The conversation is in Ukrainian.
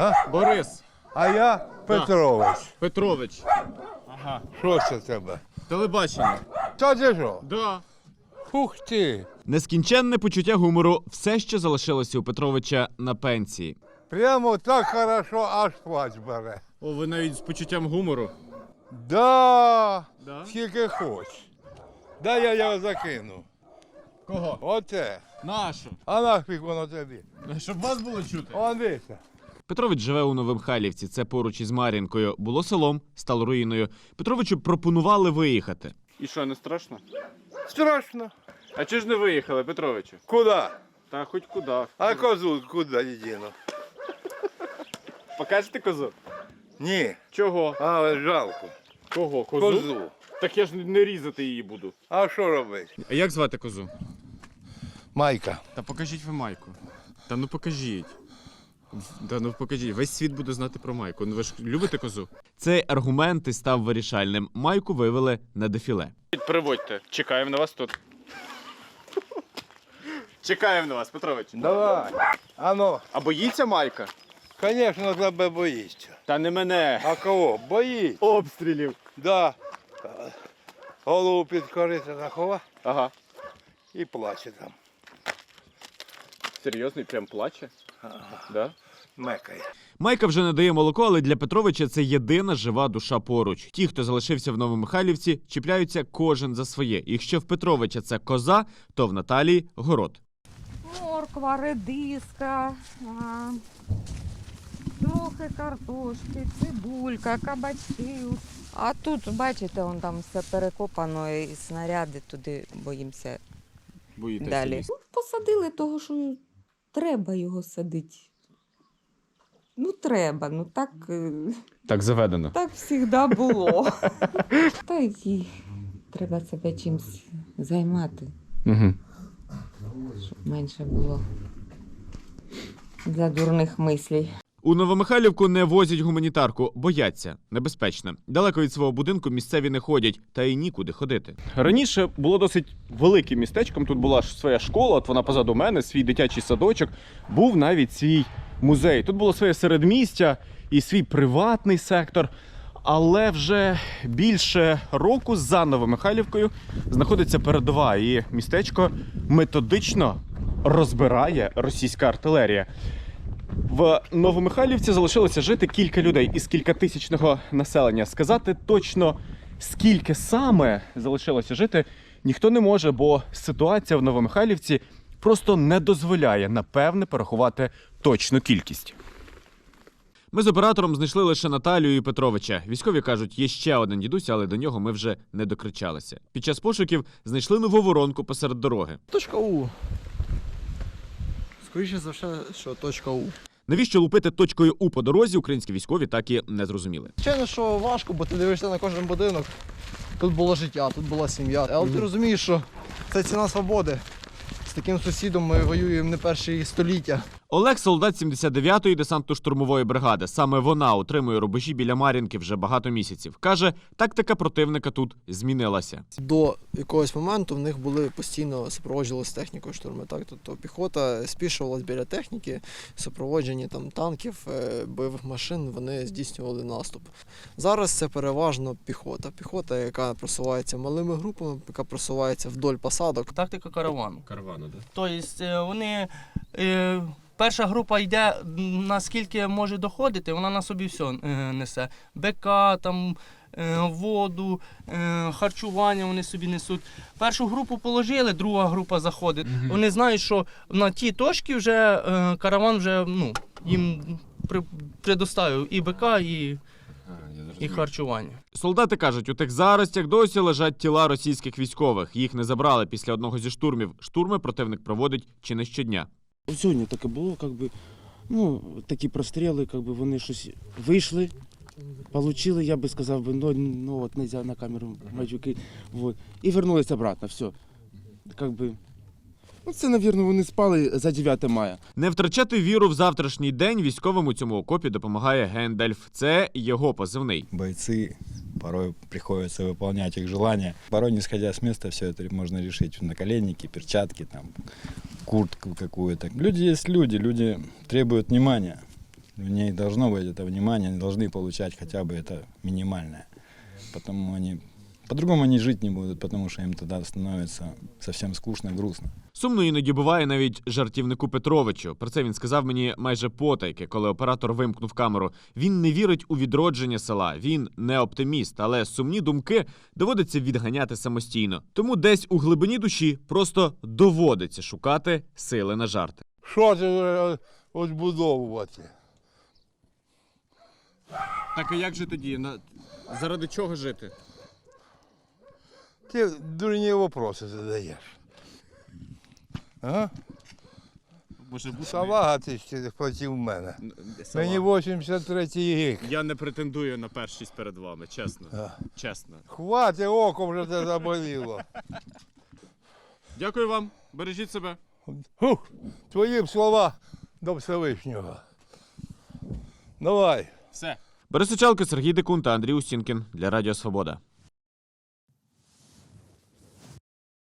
А? Борис А я Петрович. Петрович. Ага. Що це тебе? Телебачення. Та ти що? Да. Ух ти! Нескінченне почуття гумору все ще залишилося у Петровича на пенсії. Прямо так хорошо, аж плач бере. О, ви навіть з почуттям гумору. Да, Да? скільки хоч. Дай я його закину. Кого? Оце. Нашу. А нафіг воно тобі? Щоб вас було чути. Он дивися. Петрович живе у Новомихайлівці, це поруч із Мар'їнкою. Було селом, стало руїною. Петровичу пропонували виїхати. І що, не страшно? Страшно. А чи ж не виїхали, Петровичу? Куди? Та хоч куди. А козу куди діну? Покажете козу? Ні. Чого? Але жалко. Кого? Козу? Козу. Так я ж не різати її буду. А що робити? А як звати козу? Майка. Та покажіть ви майку. Та ну покажіть. Та ну покажіть. Весь світ буде знати про майку. Ну ви ж любите козу? Цей аргумент і став вирішальним. Майку вивели на дефіле. Приводьте. Чекаємо на вас тут. Чекаємо на вас, Петрович. Давай. Ано, А боїться майка? звісно, тебе боїться. Та не мене. А кого? Боїться. Обстрілів. Да. Голову під корита захова Ага. і плаче там. Серйозний, прям плаче? Да? Мекає. Майка вже не дає молоко, але для Петровича це єдина жива душа поруч. Ті, хто залишився в Новомихайлівці, чіпляються кожен за своє. Якщо в Петровича це коза, то в Наталії город. морква, редиска, а, трохи картошки, цибулька, кабачки. А тут, бачите, он там все перекопано і снаряди туди боїмося Боїтеся далі. лізти. Ну, посадили того, що треба його садити. Ну, треба, ну так, е, Так заведено. так завжди було. Та й треба себе чимось займати, Угу. щоб менше було для дурних мислей. У Новомихайлівку не возять гуманітарку, бояться небезпечно. Далеко від свого будинку місцеві не ходять, та й нікуди ходити. Раніше було досить великим містечком. Тут була своя школа, от вона позаду мене, свій дитячий садочок. Був навіть свій музей. Тут було своє середмістя і свій приватний сектор. Але вже більше року за Новомихайлівкою знаходиться передова, і містечко методично розбирає російська артилерія. В Новомихайлівці залишилося жити кілька людей із кількатисячного населення. Сказати точно, скільки саме залишилося жити, ніхто не може, бо ситуація в Новомихайлівці просто не дозволяє напевне порахувати точну кількість. Ми з оператором знайшли лише Наталію і Петровича. Військові кажуть, є ще один дідусь, але до нього ми вже не докричалися. Під час пошуків знайшли нову воронку посеред дороги. Точка У. Скоріше за все, що точка У. Навіщо лупити точкою У по дорозі, українські військові так і не зрозуміли. Звичайно, що важко, бо ти дивишся на кожен будинок. Тут було життя, тут була сім'я. Але ти розумієш, що це ціна свободи. З таким сусідом ми воюємо не перші століття. Олег солдат 79-ї десантно-штурмової бригади. Саме вона утримує рубежі біля Мар'їнки вже багато місяців. Каже, тактика противника тут змінилася. До якогось моменту в них були постійно супроводжувалися технікою штурми. Так? Тобто піхота спішувалась біля техніки, супроводжені там танків, е, бойових машин, вони здійснювали наступ. Зараз це переважно піхота. Піхота, яка просувається малими групами, яка просувається вдоль посадок. Тактика каравану. Каравану, да? Тобто е, вони. Перша група йде наскільки може доходити, вона на собі все несе. БК, там, е, воду, е, харчування вони собі несуть. Першу групу положили, друга група заходить. Вони знають, що на ті точки вже е, караван вже ну, їм при, предоставив і БК, і, і харчування. Солдати кажуть, у тих заростях досі лежать тіла російських військових. Їх не забрали після одного зі штурмів. Штурми противник проводить чи не щодня. Сьогодні таке було, як би, ну, такі простріли, як би вони щось вийшли, получили, я би сказав, би, ну, ну от нельзя на камеру матюки, вот, і вернулись обратно, все. Как би, ну, це, навірно, вони спали за 9 мая. Не втрачати віру в завтрашній день військовим у цьому окопі допомагає Гендальф. Це його позивний. бойцы, порой приходится выполнять их желания. Порой, не сходя с места, все это можно решить. Наколенники, перчатки, там, куртку какую-то. Люди есть люди, люди требуют внимания. У ней должно быть это внимание, они должны получать хотя бы это минимальное. Потому они по-другому они жить не будут, потому что им тогда становится совсем скучно, грустно. Сумно іноді буває навіть жартівнику Петровичу. Про це він сказав мені майже потайки, коли оператор вимкнув камеру. Він не вірить у відродження села. Він не оптиміст, але сумні думки доводиться відганяти самостійно. Тому десь у глибині душі просто доводиться шукати сили на жарти. Що це відбудовувати? Так а як же тоді? Заради чого жити? Ти дурні вопроси задаєш. А? Може бути. Салага ти ще проти мене. Мені 83 рік. Я не претендую на першість перед вами, чесно. Чесно. Хвати око вже те заболіло. Дякую вам. Бережіть себе. Фух, твої б слова до Всевишнього. Давай. Все. Борис Сергій Декун та Андрій Устінкін для Радіо Свобода.